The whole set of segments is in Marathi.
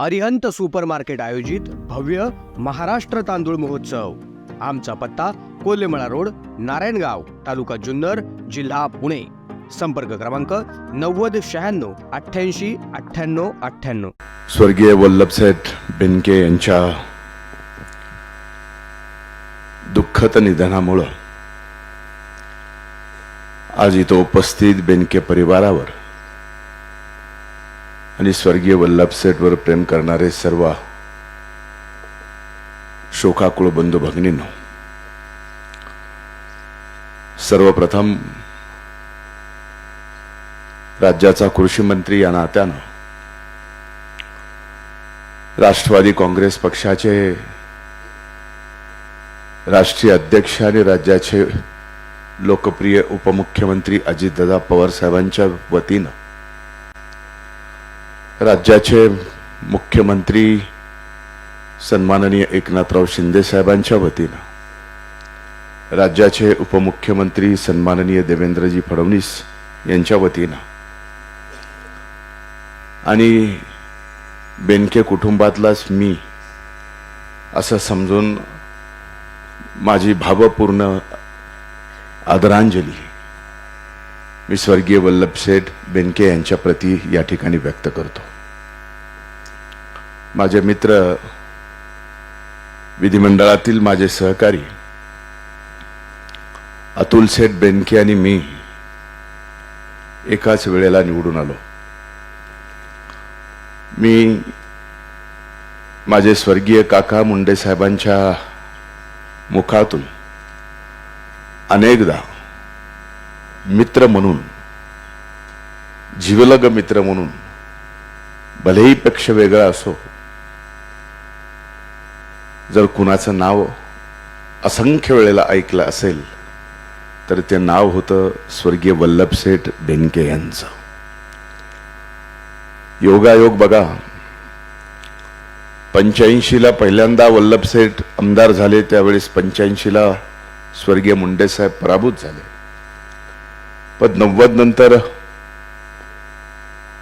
अरिहंत सुपर मार्केट आयोजित भव्य महाराष्ट्र तांदूळ महोत्सव. आमचा पत्ता कोल्हेमळा रोड नारायणगाव तालुका जुन्नर जिल्हा पुणे. संपर्क क्रमांक नव्वद शहाण्णव अठ्ठ्याऐंशी अठ्ठ्याण्णव अठ्ठ्याण्णव. स्वर्गीय वल्लभसेठ बेनके यांच्या दुःखद निधनामुळं आज इथं उपस्थित बेनके परिवारावर आणि स्वर्गीय वल्लभसेठवर प्रेम करणारे सर्व शोकाकुळ बंधू भगिनींनो सर्वप्रथम राज्याचा कृषी मंत्री या नात्यानं राष्ट्रवादी काँग्रेस पक्षाचे राष्ट्रीय अध्यक्ष आणि राज्याचे लोकप्रिय उपमुख्यमंत्री अजितदादा पवार साहेबांच्या वतीनं राज्याचे मुख्यमंत्री सन्माननीय एकनाथराव शिंदे साहेबांच्या वतीनं राज्याचे उपमुख्यमंत्री सन्माननीय देवेंद्रजी फडणवीस यांच्या वतीनं आणि बेनके कुटुंबातलाच मी असं समजून माझी भावपूर्ण आदरांजली मी स्वर्गीय वल्लभसेठ बेनके यांच्या प्रती या ठिकाणी व्यक्त करतो. माझे मित्र विधिमंडळातील माझे सहकारी अतुल सेठ बेनके आणि मी एकाच वेळेला निवडून आलो. मी माझे स्वर्गीय काका मुंडे साहेबांच्या मुखातून अनेकदा मित्र म्हणून जीवलग मित्र म्हणून भलेही पक्ष वेगळा असो जर कुणाचं नाव असंख्य वेळेला ऐकलं असेल तर ते नाव होतं स्वर्गीय वल्लभसेठ बेनके यांचं. योगायोग बघा. पंच्याऐंशीला पहिल्यांदा वल्लभसेठ आमदार झाले त्यावेळेस पंच्याऐंशीला स्वर्गीय मुंडेसाहेब पराभूत झाले. पण नव्वद नंतर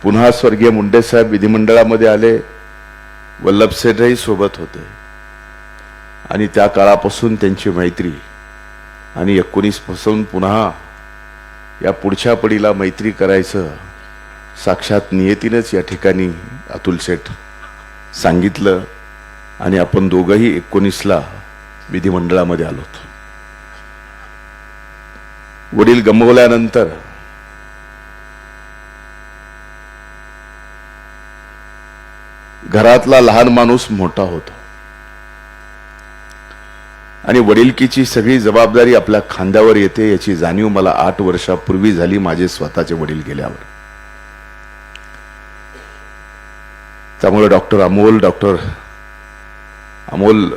पुन्हा स्वर्गीय मुंडेसाहेब विधिमंडळामध्ये आले वल्लभसेठही सोबत होते. आणि त्या काळापासून त्यांची मैत्री. आणि एकोणीसपासून पुन्हा या पुढच्या पडीला मैत्री करायचं साक्षात नियतीनंच या ठिकाणी अतुल शेठ सांगितलं आणि आपण दोघंही एकोणीसला विधिमंडळामध्ये आलोत वडील गमवल्यानंतर घरातला लहान माणूस मोठा होतो. आणि वडीलकीची सगळी जबाबदारी आपल्या खांद्यावर येते याची जाणीव मला आठ वर्षापूर्वी झाली माझे स्वतःचे वडील गेल्यावर. त्यामुळे डॉक्टर अमोल डॉक्टर अमोल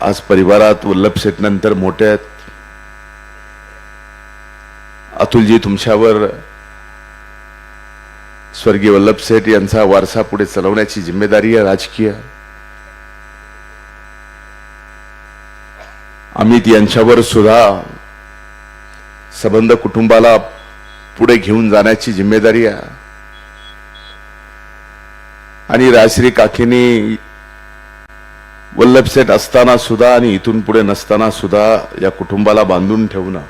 आज परिवारात वल्लभ शेठ नंतर मोठे आहेत. अतुलजी तुमच्यावर स्वर्गीय वल्लभ सेठ यांचा वारसा पुढे चालवण्याची जिम्मेदारी आहे राजकीय. अमित यांच्यावर सुद्धा संबंध कुटुंबाला पुढे घेऊन जाण्याची जिम्मेदारी आहे. आणि राजश्री काकीनी वल्लभसेठ असताना सुद्धा आणि इथून पुढे नसताना सुद्धा या कुटुंबाला बांधून ठेवणं.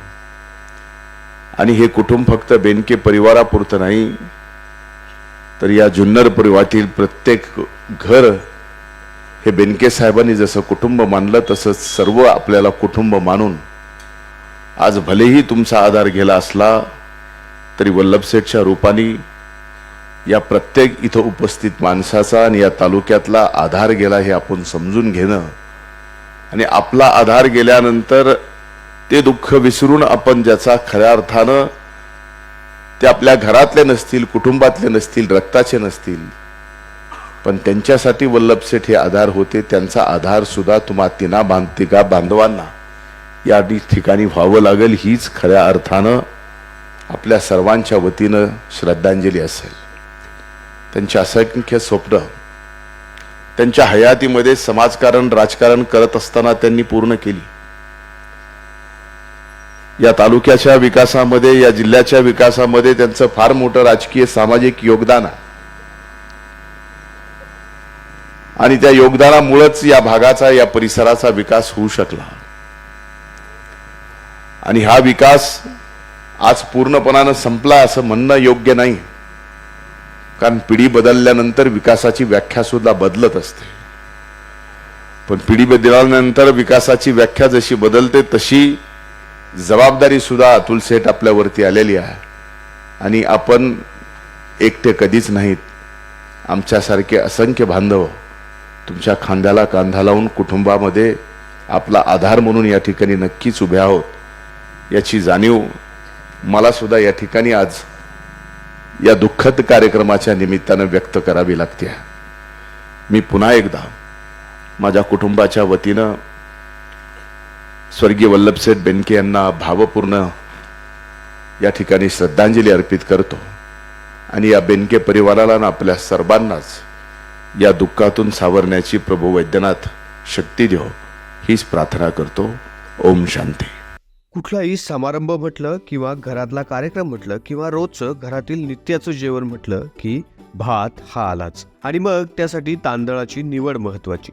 आणि हे कुटुंब फक्त बेनके परिवारापुरतं नाही तर या जुन्नर परिवारातील प्रत्येक घर हे बेनके साहेबांनी जसं कुटुंब मानलं तसं सर्व आपल्याला कुटुंब मानून आज भलेही तुमचा आधार गेला असला तरी वल्लभसेठच्या रूपाने या प्रत्येक इथं उपस्थित माणसाचा आणि या तालुक्यातला आधार गेला हे आपण समजून घेणं. आणि आपला आधार गेल्यानंतर ते दुःख विसरून आपण ज्याचा खऱ्या अर्थानं ते आपल्या घरातले नसतील कुटुंबातले नसतील रक्ताचे नसतील पण त्यांच्यासाठी वल्लभसेठ हे आधार होते त्यांचा आधार सुद्धा तुम्हा तिना बांधिका बांधवांना? या ठिकाणी व्हावं लागेल हीच खऱ्या अर्थानं आपल्या सर्वांच्या वतीनं श्रद्धांजली असेल. त्यांचे असंख्य स्वप्न त्यांच्या हयातीमध्ये समाजकारण राजकारण करत असताना त्यांनी पूर्ण केली. या तालुक्याच्या विकासामध्ये या जिल्ह्याच्या विकासामध्ये त्यांचं फार मोठं राजकीय सामाजिक योगदान आहे. आणि त्या योगदानामुळेच या भागाचा या परिसराचा विकास होऊ शकला. आणि हा विकास आज पूर्णपणानं संपला असं म्हणणं योग्य नाही. कारण पिढी बदलल्यानंतर विकासाची व्याख्या सुद्धा बदलत असते. पण पिढी बदलल्यानंतर विकासाची व्याख्या जशी बदलते तशी जबाबदारी सुद्धा अतुल सेठ आपल्यावरती आलेली आहे. आणि आपण एकटे कधीच नाहीत. आमच्यासारखे असंख्य बांधव तुमच्या खांद्याला कांदा लावून कुटुंबामध्ये आपला आधार म्हणून या ठिकाणी नक्कीच उभे आहोत याची जाणीव मला सुद्धा या ठिकाणी आज या दुःखद कार्यक्रमाच्या निमित्तानं व्यक्त करावी लागते. मी पुन्हा एकदा माझ्या कुटुंबाच्या वतीनं स्वर्गीय वल्लभसेठ बेनके यांना भावपूर्ण या ठिकाणी श्रद्धांजली अर्पित करतो आणि या बेनके परिवाराला आणि आपल्या सर्वांनाच या दुःखातून सावरण्याची प्रभू वैद्यनाथ शक्ती देव हीच प्रार्थना करतो. ओम शांती. कुठलाही समारंभ म्हटलं किंवा घरातला कार्यक्रम म्हटलं किंवा रोजचं घरातील नित्याचं जेवण म्हटलं की भात हा आलाच. आणि मग त्यासाठी तांदळाची निवड महत्वाची.